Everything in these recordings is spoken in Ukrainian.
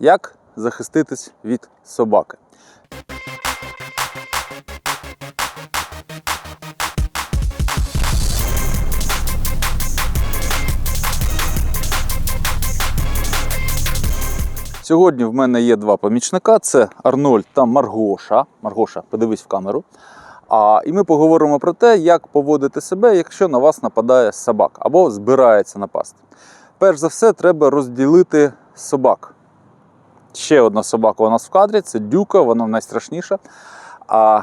як захиститись від собаки. Сьогодні в мене є два помічника: це Арнольд та Маргоша. Маргоша, подивись в камеру. А, і ми поговоримо про те, як поводити себе, якщо на вас нападає собак або збирається напасти. Перш за все, треба розділити собак. Ще одна собака у нас в кадрі це дюка, вона найстрашніша. А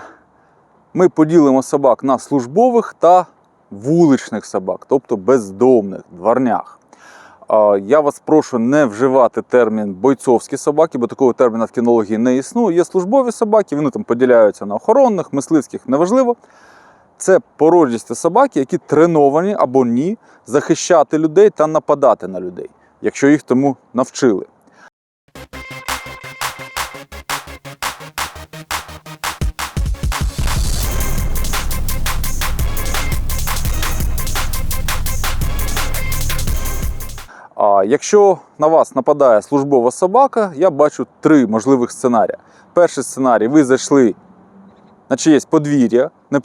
ми поділимо собак на службових та вуличних собак, тобто бездомних, дворнях. Я вас прошу не вживати термін бойцовські собаки, бо такого терміна в кінології не існує. Є службові собаки, вони там поділяються на охоронних, мисливських, неважливо. Це породісті собаки, які треновані або ні захищати людей та нападати на людей, якщо їх тому навчили. Якщо на вас нападає службова собака, я бачу три можливих сценарії. Перший сценарій: ви зайшли на чиєсь подвір'я, не,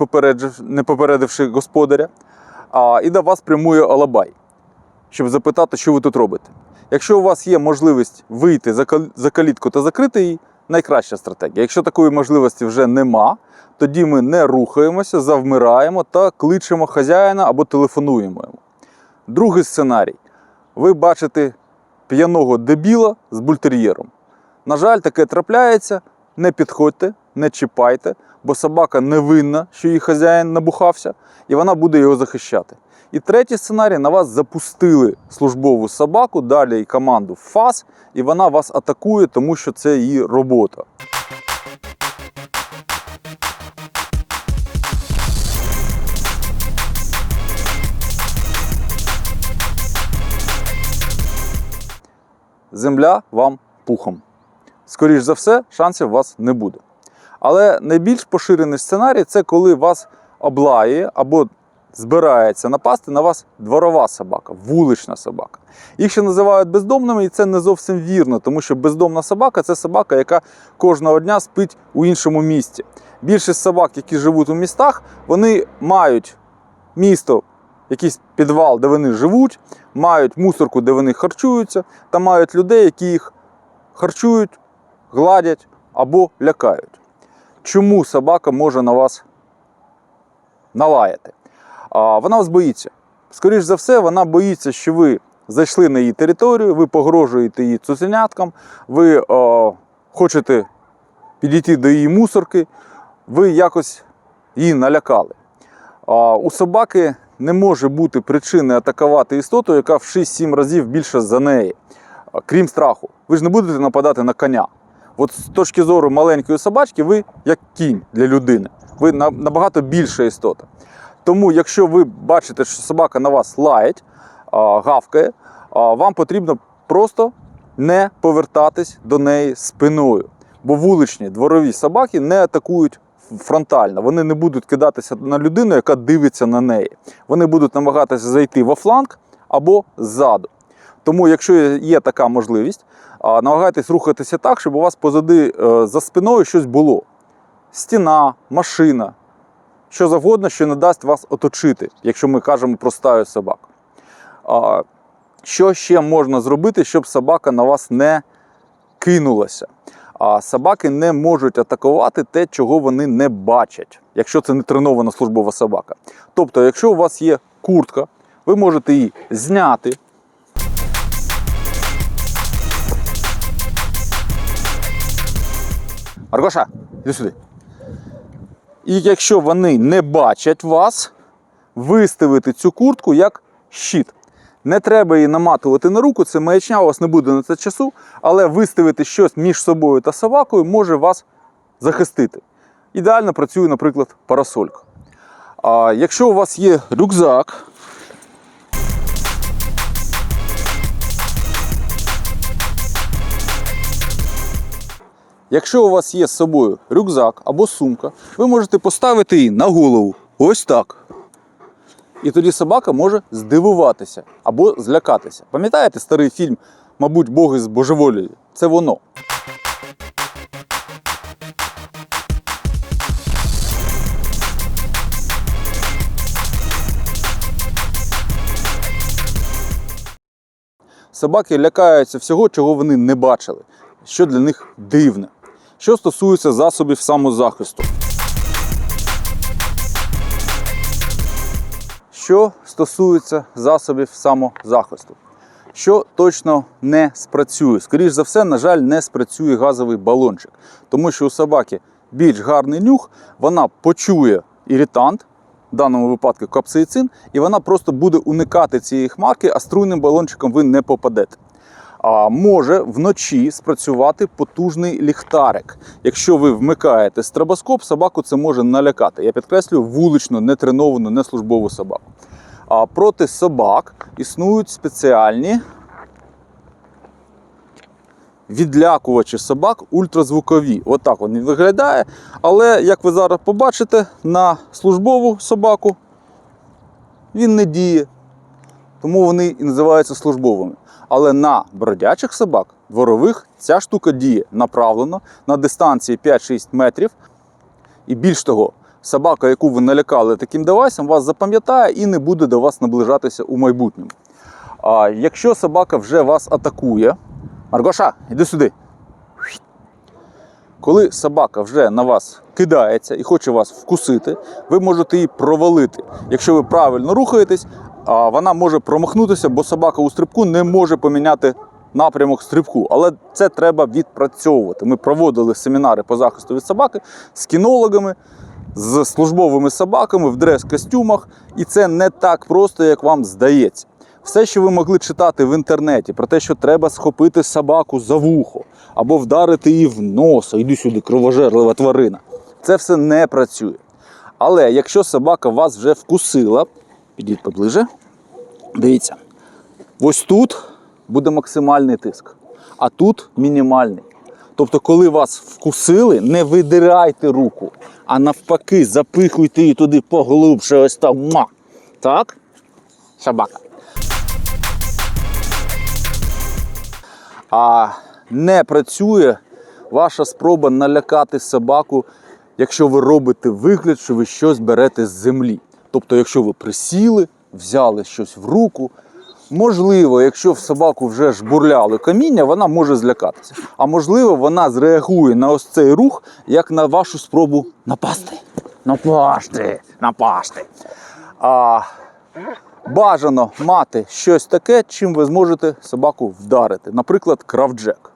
не попередивши господаря, а, і до вас прямує алабай, щоб запитати, що ви тут робите. Якщо у вас є можливість вийти за калітку та закрити її, найкраща стратегія. Якщо такої можливості вже нема, тоді ми не рухаємося, завмираємо та кличемо хазяїна або телефонуємо йому. Другий сценарій. Ви бачите п'яного дебіла з бультер'єром. На жаль, таке трапляється. Не підходьте, не чіпайте, бо собака не винна, що її хазяїн набухався, і вона буде його захищати. І третій сценарій: на вас запустили службову собаку, далі команду ФАС, і вона вас атакує, тому що це її робота. Земля вам пухом. Скоріш за все, шансів у вас не буде. Але найбільш поширений сценарій це коли вас облає або збирається напасти на вас дворова собака, вулична собака. Їх ще називають бездомними, і це не зовсім вірно, тому що бездомна собака це собака, яка кожного дня спить у іншому місті. Більшість собак, які живуть у містах, вони мають місто, якийсь підвал, де вони живуть, мають мусорку, де вони харчуються, та мають людей, які їх харчують, гладять або лякають. Чому собака може на вас налаяти? А, вона вас боїться. Скоріше за все, вона боїться, що ви зайшли на її територію, ви погрожуєте її цуценяткам, ви е, хочете підійти до її мусорки, ви якось її налякали. А, у собаки не може бути причини атакувати істоту, яка в 6-7 разів більше за неї, крім страху. Ви ж не будете нападати на коня. От з точки зору маленької собачки, ви як кінь для людини. Ви набагато більша істота. Тому, якщо ви бачите, що собака на вас лаять, гавкає, вам потрібно просто не повертатись до неї спиною. Бо вуличні дворові собаки не атакують фронтально. Вони не будуть кидатися на людину, яка дивиться на неї. Вони будуть намагатися зайти во фланг або ззаду. Тому, якщо є така можливість, намагайтесь рухатися так, щоб у вас позади е, за спиною щось було. Стіна, машина, що завгодно, що не дасть вас оточити, якщо ми кажемо про стаю собак. Що ще можна зробити, щоб собака на вас не кинулася? А собаки не можуть атакувати те, чого вони не бачать, якщо це не тренована службова собака. Тобто, якщо у вас є куртка, ви можете її зняти. Маргоша, іди сюди. І якщо вони не бачать вас, виставити цю куртку як щит. Не треба її наматувати на руку, це маячня, у вас не буде на це часу, але виставити щось між собою та собакою може вас захистити. Ідеально працює, наприклад, парасолька. А якщо у вас є рюкзак, Якщо у вас є з собою рюкзак або сумка, ви можете поставити її на голову. Ось так. І тоді собака може здивуватися або злякатися. Пам'ятаєте старий фільм мабуть, боги збожеволіли. Це воно. Собаки лякаються всього, чого вони не бачили, що для них дивне. Що стосується засобів самозахисту. Що стосується засобів самозахисту, що точно не спрацює. Скоріше за все, на жаль, не спрацює газовий балончик, тому що у собаки більш гарний нюх, вона почує іритант, в даному випадку капсаїцин, і вона просто буде уникати цієї хмарки, а струйним балончиком ви не попадете. Може вночі спрацювати потужний ліхтарик. Якщо ви вмикаєте стробоскоп, собаку це може налякати. Я підкреслюю вуличну, нетреновану, не службову собаку. А проти собак існують спеціальні відлякувачі собак ультразвукові. Отак він виглядає. Але, як ви зараз побачите, на службову собаку він не діє. Тому вони і називаються службовими. Але на бродячих собак, дворових, ця штука діє направлено на дистанції 5-6 метрів. І більш того, собака, яку ви налякали таким девайсом, вас запам'ятає і не буде до вас наближатися у майбутньому. А якщо собака вже вас атакує, Маргоша, іди сюди. Коли собака вже на вас кидається і хоче вас вкусити, ви можете її провалити. Якщо ви правильно рухаєтесь, вона може промахнутися, бо собака у стрибку не може поміняти напрямок стрибку. Але це треба відпрацьовувати. Ми проводили семінари по захисту від собаки з кінологами, з службовими собаками в дрес-костюмах, і це не так просто, як вам здається. Все, що ви могли читати в інтернеті, про те, що треба схопити собаку за вухо або вдарити її в носа, іди сюди, кровожерлива тварина. Це все не працює. Але якщо собака вас вже вкусила, підіть поближе, дивіться, ось тут буде максимальний тиск, а тут мінімальний. Тобто, коли вас вкусили, не видирайте руку, а навпаки, запихуйте її туди поглубше, ось там. Ма. Так? Собака. А не працює ваша спроба налякати собаку, якщо ви робите вигляд, що ви щось берете з землі. Тобто, якщо ви присіли, взяли щось в руку. Можливо, якщо в собаку вже жбурляли каміння, вона може злякатися. А можливо, вона зреагує на ось цей рух, як на вашу спробу напасти. Напасти, напасти. А, бажано мати щось таке, чим ви зможете собаку вдарити. Наприклад, кравджек.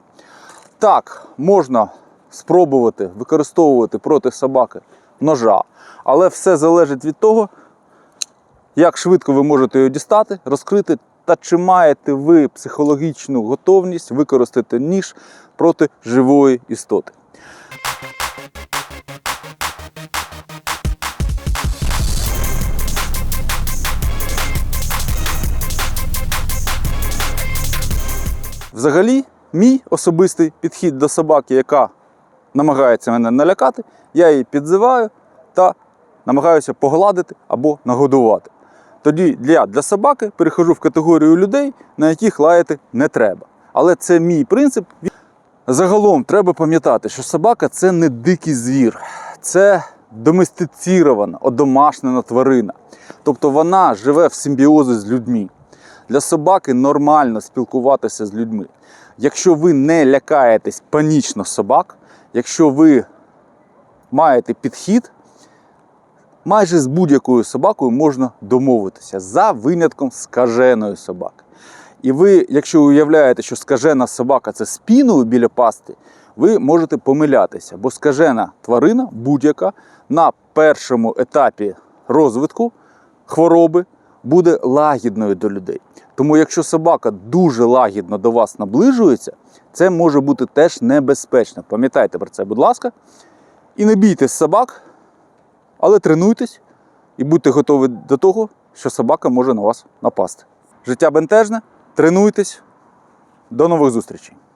Так, можна спробувати використовувати проти собаки ножа, але все залежить від того, як швидко ви можете його дістати, розкрити, та чи маєте ви психологічну готовність використати ніж проти живої істоти. Взагалі, мій особистий підхід до собаки, яка намагається мене налякати, я її підзиваю та намагаюся погладити або нагодувати. Тоді для, для собаки перехожу в категорію людей, на яких лаяти не треба. Але це мій принцип. Загалом треба пам'ятати, що собака це не дикий звір, це доместицирована, одомашнена тварина. Тобто вона живе в симбіозі з людьми. Для собаки нормально спілкуватися з людьми. Якщо ви не лякаєтесь панічно собак, якщо ви маєте підхід, майже з будь-якою собакою можна домовитися за винятком скаженої собаки. І ви, якщо уявляєте, що скажена собака це спіною біля пасти, ви можете помилятися, бо скажена тварина будь-яка на першому етапі розвитку хвороби буде лагідною до людей. Тому, якщо собака дуже лагідно до вас наближується, це може бути теж небезпечно. Пам'ятайте про це, будь ласка. І не бійтесь собак, але тренуйтесь і будьте готові до того, що собака може на вас напасти. Життя бентежне, тренуйтесь. До нових зустрічей!